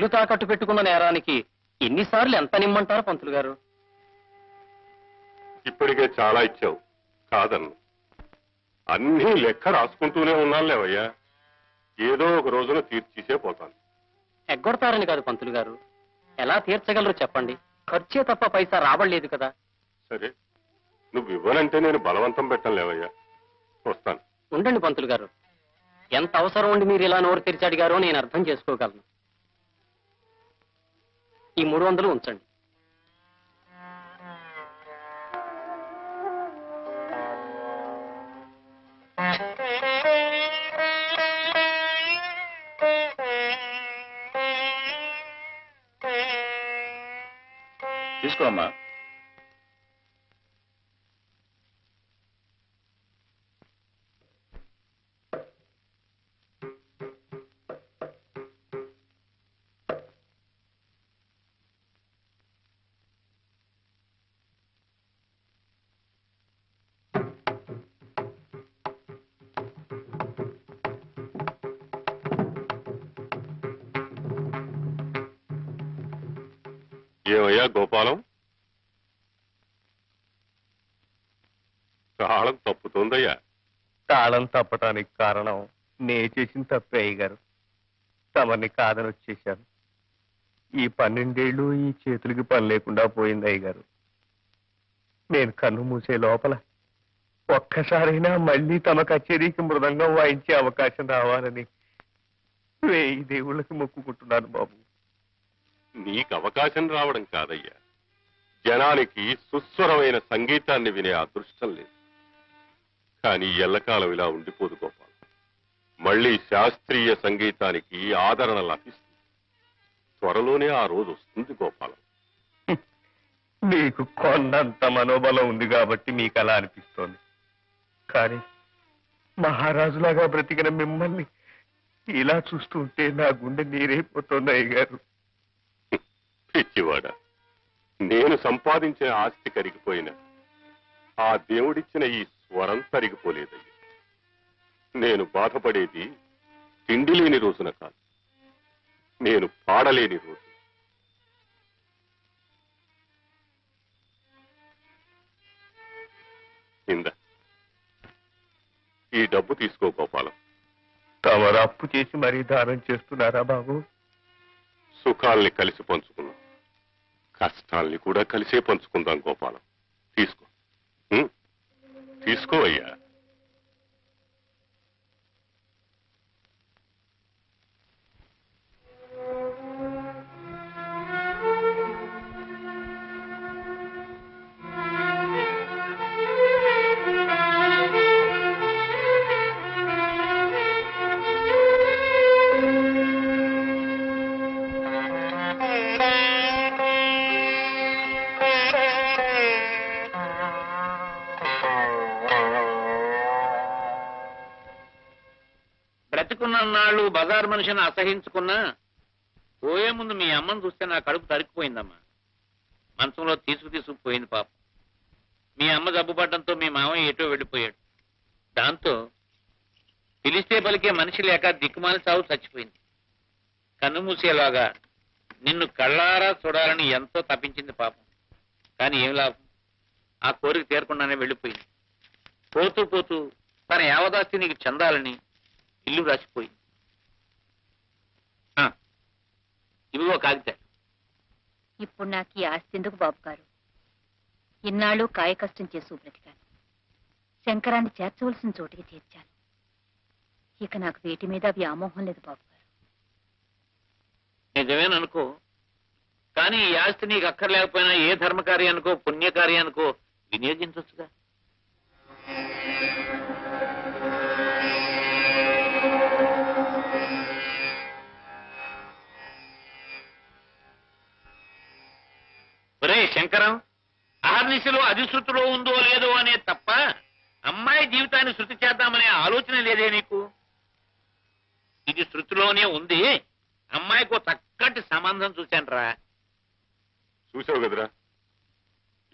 ఇల్లు తాకట్టు పెట్టుకున్న నేరానికి ఎన్నిసార్లు ఎంత నిమ్మంటారు పంతులు గారు? ఇప్పటికే చాలా ఇచ్చావు. కాదన్ను. అన్నీ లెక్క రాసుకుంటూనే ఉన్నానులేవయ్యా. ఏదో ఒక రోజున తీర్చిసే పోతాను. ఎగ్గొడతారని కాదు పంతులు గారు. ఎలా తీర్చగలరు చెప్పండి. ఖర్చే తప్ప పైసా రాబడలేదు కదా. సరే. నువ్వు ఇవ్వనంటే నేను బలవంతం పెట్టను లేవయ్యా వస్తాను. ఉండండి పంతులు గారు. ఎంత అవసరం ఉండి మీరు ఇలా నోరు తెరిచి అడిగారో నేను అర్థం చేసుకోగలను. ఈ మూడు వందలు ఉంచండి. తీసుకోమ్మా ఏమయ్యా గోపాలం? తాళం తప్పుతుందయ్యా. తాళం తప్పటానికి కారణం నే చేసిన తప్పే అయ్యగారు తమని కాదని వచ్చేశాను ఈ పన్నెండేళ్ళు ఈ చేతులకి పని లేకుండా పోయింది అయ్యగారు నేను కన్ను మూసే లోపల ఒక్కసారైనా మళ్ళీ తమ కచేరీకి మృదంగం వాయించే అవకాశం రావాలని వేయి దేవుళ్ళకి మొక్కుకుంటున్నాను బాబు. నీకు అవకాశం రావడం కాదయ్యా. జనానికి సుస్వరమైన సంగీతాన్ని వినే అదృష్టం లేదు. కానీ ఎల్లకాలం ఇలా ఉండిపోదు గోపాలం. మళ్ళీ శాస్త్రీయ సంగీతానికి ఆదరణ లభిస్తుంది. త్వరలోనే ఆ రోజు వస్తుంది గోపాలం. మీకు కొన్నంత మనోబలం ఉంది కాబట్టి మీకు అలా అనిపిస్తోంది. కానీ మహారాజులాగా బ్రతికిన మిమ్మల్ని ఇలా చూస్తుంటే నా గుండె నీరైపోతుంది గారు పిచ్చివాడ. నేను సంపాదించిన ఆస్తి కరిగిపోయిన. ఆ దేవుడిచ్చిన ఈ స్వరం తరిగిపోలేదయ్యా. నేను బాధపడేది తిండి లేని రోజున కాదు. నేను పాడలేని రోజు. ఇంద. ఈ డబ్బు తీసుకో గోపాలం. తమరు అప్పు చేసి మరీ దానం చేస్తున్నారా బాబు? సుఖాల్ని కలిసి పంచుకున్నాం కష్టాల్ని కూడా కలిసే పంచుకుందాం గోపాలం. తీసుకో. తీసుకో అయ్యా. నాళ్ళు బజార్ మనిషిని అసహించుకున్నా పోయే ముందు మీ అమ్మని చూస్తే నా కడుపు తరిగిపోయిందమ్మా మంచంలో తీసుకు తీసుకుపోయింది పాప. మీ అమ్మ జబ్బుపడడంతో మీ మామయ్య ఎటో వెళ్ళిపోయాడు. దాంతో పిలిస్తే పలికే మనిషి లేక దిక్కుమాలి సాగు చచ్చిపోయింది. కన్ను మూసేలాగా నిన్ను కళ్ళారా చూడాలని ఎంతో తప్పించింది పాపం. కానీ ఏం లాభం? ఆ కోరిక తీరకుండానే వెళ్ళిపోయింది. పోతూ పోతూ తన యావదాస్తి నీకు చెందాలని ఇల్లు రాసిపోయింది ఆ, ఇవిగో కాగితాలు ఇప్పుడు నాకు ఈ ఆస్తి ఎందుకు బాబు గారు? ఇన్నాళ్ళు కాయ కష్టం చేసి బ్రతికాను. శంకరాన్ని చేర్చవలసిన చోటికి చేర్చాను ఇక నాకు వేటి మీద వ్యామోహం లేదు బాబు గారు. నిజమేననుకో కానీ ఈ ఆస్తి నీకు అక్కర్లేకపోయినా ఏ ధర్మకార్యానికో పుణ్యకార్యానికో వినియోగించవచ్చుగా శంకరం ఆర్నిశలో అధిశృతిలో ఉందో లేదో అనే తప్ప అమ్మాయి జీవితాన్ని శృతి చేద్దామనే ఆలోచన లేదే నీకు? ఇది శృతిలోనే ఉంది. అమ్మాయికి చక్కటి సంబంధం చూశానరా. చూసావు కదరా?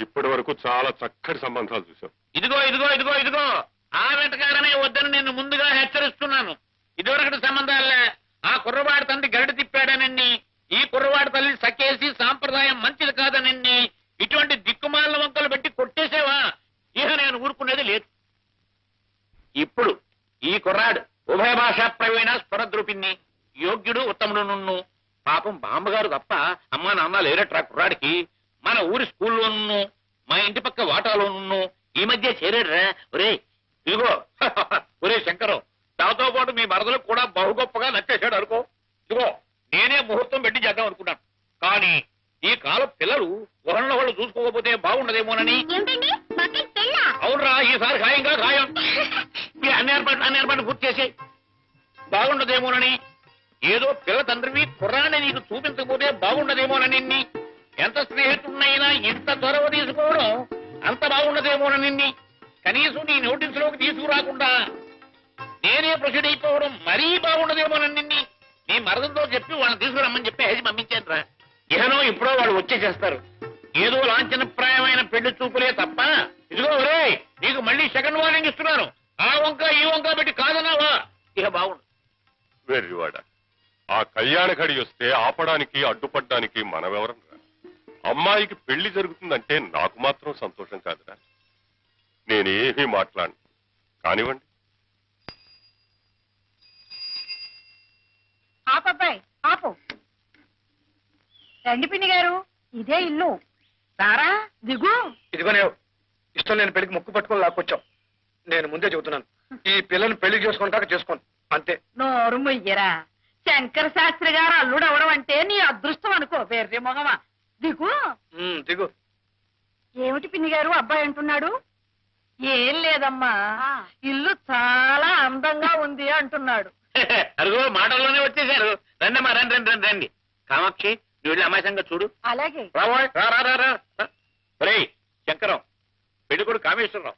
ఇప్పటి వరకు చాలా చక్కటి సంబంధాలు చూసావు ఇదిగో ఇదిగో ఇదిగో ఇదిగో. ఆ వెంటకారనే వద్దని నేను ముందుగా హెచ్చరిస్తున్నాను. ఇదివరకటి సంబంధాలే. ఆ కుర్రవాడి తండ్రి గరిడి తిప్పాడనండి ఈ కుర్రవాడి తల్లి సకేసి సాంప్రదాయం మంచిది కాదనండి ఇటువంటి దిక్కుమాలిన వంకలు పెట్టి కొట్టేసేవా? ఇహ నేను ఊరుకునేది లేదు. ఇప్పుడు ఈ కుర్రాడు ఉభయ భాషా ప్రవీణ స్వరద్రూపిణి యోగ్యుడు ఉత్తముడు నున్ను పాపం బామ్మగారు తప్ప అమ్మా నాన్న లేరట్రా కుర్రాడికి. మన ఊరి స్కూల్లో నున్ను మా ఇంటి పక్క వాటాలో నున్ను ఈ మధ్య చేరేడ్రా. పెళ్ళా అవునరా ఈసారి ఖాయంగా ఖాయం ఈ అన్ని ఏర్పాట్లు అన్ని ఏర్పాట్లు పూర్తి చేసి బాగుండదేమోనని ఏదో పిల్ల తండ్రివి కుర్రాన్ని నీకు చూపించకపోతే బాగుండదేమోనని. ఎంత స్నేహితుడినైనా ఇంత చొరవ తీసుకోవడం అంత బాగుండదేమోనని. కనీసం నీ నోటీసులోకి తీసుకురాకుండా నేనే ప్రొసీడ్ అయిపోవడం మరీ బాగుండదేమోనని నిన్ని. నీ మరదంతో చెప్పి వాళ్ళని తీసుకురమ్మని చెప్పి హెజ్ పంపించాను రా ఇహనో ఇప్పుడో వాళ్ళు వచ్చేసేస్తారు ఏదో లాంఛనప్రాయమైన పెళ్ళి చూపులే తప్ప. ఇదిగో ఒరే నీకు మళ్ళీ సెకండ్ వార్నింగ్ ఇస్తున్నాను. ఆ వంక ఈ వంక పెట్టి కాదన్నావా? ఇక బాగుండు. వెర్రివాడ ఆ కళ్యాణ ఘడి వస్తే ఆపడానికి అడ్డుపడ్డానికి మనమెవరం అమ్మాయికి పెళ్ళి జరుగుతుందంటే నాకు మాత్రం సంతోషం కాదురా. నేనేమీ మాట్లాడను. కానివ్వండి. ఆపబ్బాయి ఆపు. రండి పిన్ని గారు ఇదే ఇల్లు. సారా దిగు. ఇదిగోనే ఇష్టం లేని పెళ్ళికి ముక్కు పట్టుకొని లాక్కొచ్చాం. నేను ముందే చెబుతున్నాను. ఈ పిల్లని పెళ్ళి చేసుకుంటాక చేసుకోను. అంతే. నోరు మొయ్యరా. శంకర శాస్త్రి గారు అల్లుడు అవడం అంటే నీ అదృష్టం అనుకో వేర్రి మొగమా. దిగు. దిగు. ఏమిటి పిన్ని గారు అబ్బాయి అంటున్నాడు? ఏం లేదమ్మా. ఇల్లు చాలా అందంగా ఉంది అంటున్నాడు. అరుగో మాటల్లోనే వచ్చేసారు. రండమ్మా రండి రండి రండి రండి. కామాక్షి నువ్వు వెళ్ళి అమాయసంగా చూడు. అలాగే. రాబోయ్ రా రా రా రా. రే శంకరం పెళ్ళికొడు కామేశ్వరరావు.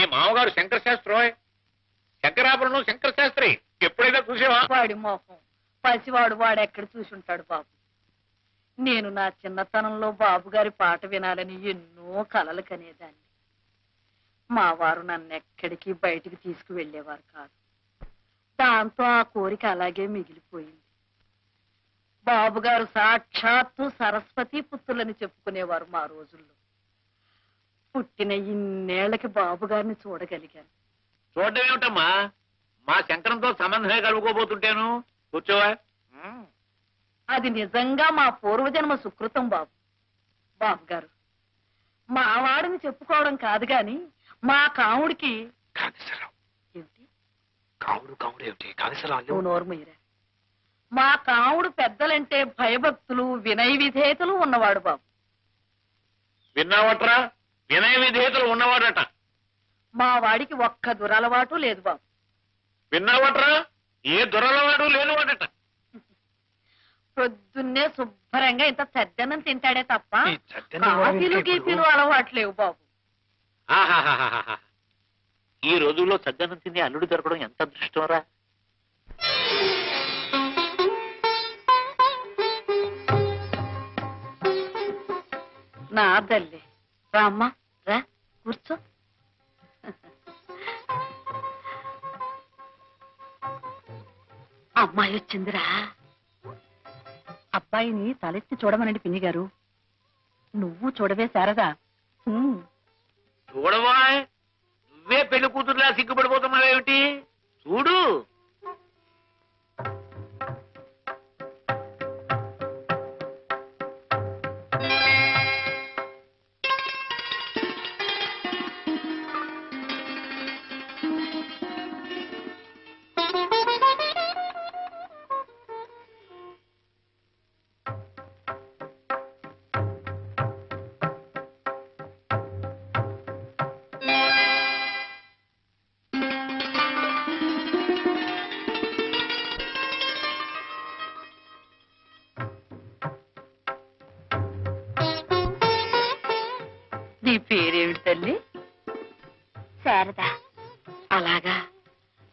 మీ మామగారు శంకర శాస్త్రి శంకరాపురం శంకర శాస్త్రి. ఎప్పుడైనా చూసావా? వాడి మోహం. పసివాడు వాడు ఎక్కడ చూసుంటాడు బాబు? నేను నా చిన్నతనంలో బాబు గారి పాట వినాలని ఎన్నో కలలు కనేదాన్ని. మా వారు నన్ను ఎక్కడికి బయటికి తీసుకువెళ్ళేవారు కాదు. దాంతో ఆ కోరిక అలాగే మిగిలిపోయింది. బాబు గారు సాక్షాత్తు సరస్వతి పుత్రులని చెప్పుకునేవారు మా రోజుల్లో. పుట్టిన ఇన్నేళ్ళకి బాబు గారిని చూడగలిగాను. చూడడం ఏమిటమ్మా? మా శంకరంతో సంబంధమే కలుపుకోబోతుంటేను? కూర్చోవా. అది నిజంగా మా పూర్వజన్మ సుకృతం బాబు. బాబు గారు మా వాడిని చెప్పుకోవడం కాదు గాని మా కాముడికి కామేశ్వరరావు ఏమిటి? కావుడు కావుడు ఏమిటి? నువ్వు నోరుమయ్యరా మా కాముడు పెద్దలంటే భయభక్తులు వినయ విధేయతలు ఉన్నవాడు బాబు. విన్నావట్రా? వినయ విధేయతలు ఉన్నవాడట. మా వాడికి ఒక్క దురలవాటు లేదు బాబు. విన్నావట్రా? ఏ దొరలవాడు లేనివాడట. పొద్దున్నే శుభ్రంగా ఇంత చెద్దన్నం తింటాడే తప్ప ఈ చెద్దన్నం ఎవరు కాఫీలు? గీపీలు అలవాట్లేవు బాబు. ఆహాహాహాహా. ఈ రోజుల్లో సజ్జనం తిని అల్లుడు దొరకడం ఎంత అదృష్టంరా? నా రామ్మా రా కూర్చో. అమ్మాయి వచ్చిందిరా. అబ్బాయిని తలెత్తి చూడమనండి పిన్ని గారు. నువ్వు చూడవే శారదా. ఉమ్, చూడవా నువ్వే పెళ్ళి కూతురులా సిగ్గుపడిపోతున్నావేమిటి? చూడు.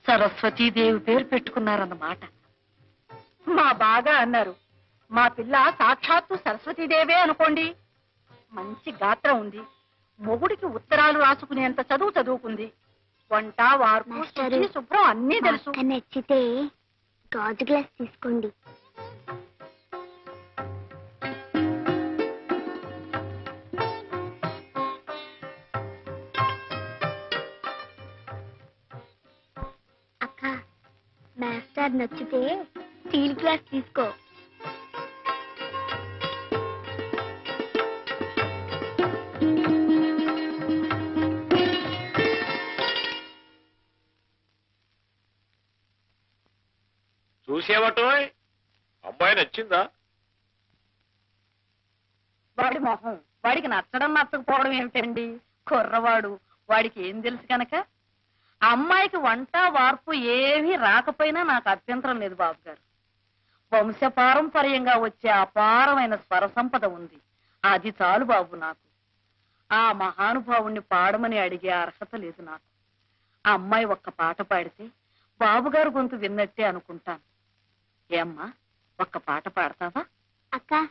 సరస్వతీదేవి పేరు పెట్టుకున్నారన్నమాట. మా బాగా అన్నారు. మా పిల్ల సాక్షాత్తు సరస్వతీదేవే అనుకోండి. మంచి గాత్రం ఉంది. మొగుడికి ఉత్తరాలు రాసుకునేంత చదువు చదువుకుంది. వంట వార్పు మాస్టారు. శుచి, శుభ్రం అన్నీ తెలుసు. నచ్చితే గాజు గ్లాస్ తీసుకోండి. మాస్టర్ నచ్చితే స్టీల్ గ్లాస్ తీసుకో. చూసేవటో అమ్మాయి నచ్చిందా? వాడి మొహం వాడికి నచ్చడం నచ్చకపోవడం ఏమిటండి? కుర్రవాడు వాడికి ఏం తెలుసు కనుక అమ్మాయికి వంట వార్పు ఏమీ రాకపోయినా నాకు అభ్యంతరం లేదు బాబు గారు వంశపారంపర్యంగా వచ్చే అపారమైన స్వర సంపద ఉంది. అది చాలు బాబు నాకు. ఆ మహానుభావుణ్ణి పాడమని అడిగే అర్హత లేదు నాకు. ఆ అమ్మాయి ఒక్క పాట పాడితే బాబుగారు గొంతు విన్నట్టే అనుకుంటాను. ఏమ్మా ఒక్క పాట పాడతావా? అక్క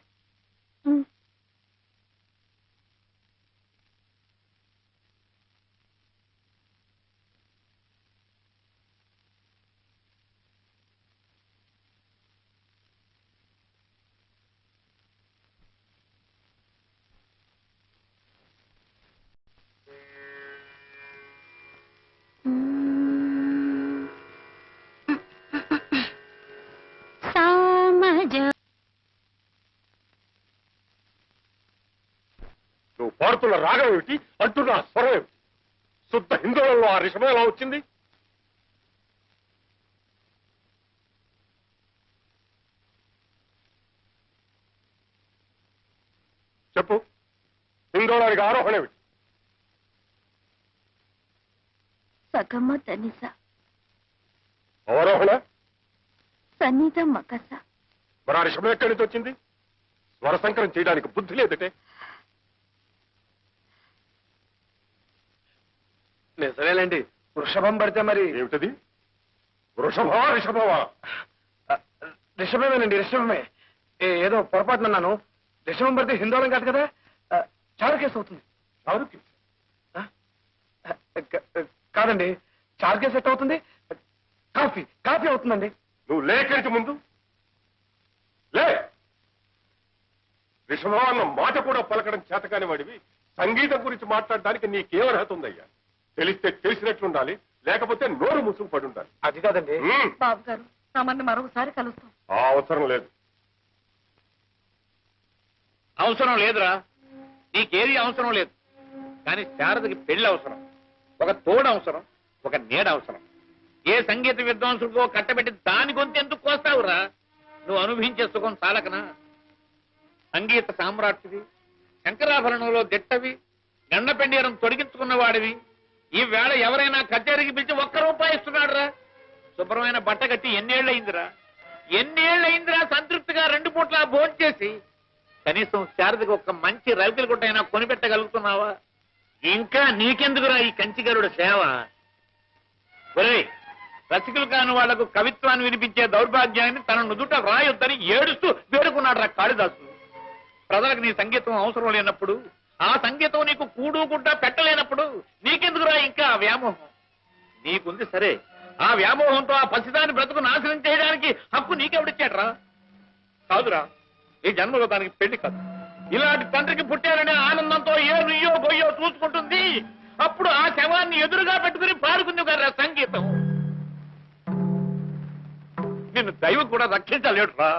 పాడుతున్న రాగం ఏమిటి? అంటున్న స్వరం ఏమిటి? శుద్ధ హిందువులలో ఆ రిషభం ఎలా వచ్చింది? చెప్పు. హిందోళానికి ఆరోహణ ఏమిటి? సగమ తనిస. అవరోహణ? సన్నిధ మకస. మరి ఆ రిషభం ఎక్కడి నుంచి వచ్చింది? స్వర సంకరం చేయడానికి బుద్ధి లేదటే. నిజమేలేండి. వృషభం పడితే మరి? ఏమిటది? వృషభమా రిషభమా? ఆ, రిషభమేనండి రిషభమే. ఏ- ఏదో పొరపాటున అన్నాను. రిషభం పడితే హిందోళం కాదు కదా? చారుకేసు అవుతుంది కా- కాదండి. చారుకేసు ఎట్ అవుతుంది. కాఫీ కాఫీ అవుతుందండి. నువ్వు లేఖనికి ముందు. లే! రిషభం అన్న మాట కూడా పలకడం చేతకాని వాడివి. సంగీతం గురించి మాట్లాడడానికి నీకేం అర్హత ఉందయ్యా? తెలిస్తే తెలిసినట్లుండాలి లేకపోతే నోరు ముసుగు పడి ఉండాలి అది కాదండి. ఉమ్, బాబు గారు తమన్ని మరొకసారి కలుస్తాం. ఆ అవసరం లేదు. అవసరం లేదురా. నీకేది అవసరం లేదు. కానీ శారదకి పెళ్ళి అవసరం. ఒక తోడు అవసరం ఒక నీడ అవసరం. ఏ సంగీత విద్వాంసుడికో కట్టబెట్టి దాని గొంతు ఎందుకు కోస్తావురా? నువ్వు అనుభవించే సుఖం చాలకనా? సంగీత సామ్రాట్టివి శంకరాభరణంలో దిట్టవి గండపెండీరం తొడిగించుకున్న వాడివి ఈ వేళ ఎవరైనా కచేరీకి పిలిచి ఒక్క రూపాయి ఇస్తున్నాడు రా శుభ్రమైన బట్ట కట్టి ఎన్నేళ్ళయిందిరా. ఎన్నేళ్ళయిందిరా సంతృప్తిగా రెండు పూట్ల భోంచేసి కనీసం శారదకి ఒక మంచి రైతుల గుట్టైనా కొనిపెట్టగలుగుతున్నావా? ఇంకా నీకెందుకురా ఈ కంచిగరుడు సేవ? ఒరే రసికులు కాని వాళ్ళకు కవిత్వాన్ని వినిపించే దౌర్భాగ్యాన్ని తన నుదుట రాయొద్దని ఏడుస్తూ వేడుకున్నాడు రా కాళిదాసు. ప్రజలకు నీ సంగీతం అవసరం లేనప్పుడు ఆ సంగీతం నీకు కూడు గుడ్డ పెట్టలేనప్పుడు నీకెందుకురా ఇంకా ఆ వ్యామోహం? నీకుంది సరే. ఆ వ్యామోహంతో ఆ పసిదాన్ని బ్రతుకు నాశనం చేయడానికి హక్కు నీకెవడిచ్చాడ్రా? కాదురా ఈ జన్మలో దానికి పెళ్ళి కాదు. ఇలాంటి తండ్రికి పుట్టారనే ఆనందంతో ఏ నుయ్యో గొయ్యో చూసుకుంటుంది. అప్పుడు ఆ శవాన్ని ఎదురుగా పెట్టుకుని పాడుకుంది కదా సంగీతం. నిన్ను దైవం కూడా రక్షించలేడురా.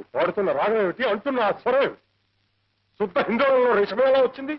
నువ్వు పాడుతున్న రాగం ఏమిటి? అంటున్న ఆ స్వరం ఏమిటి? శుద్ధ హిందువులలో రేషమేలా వచ్చింది?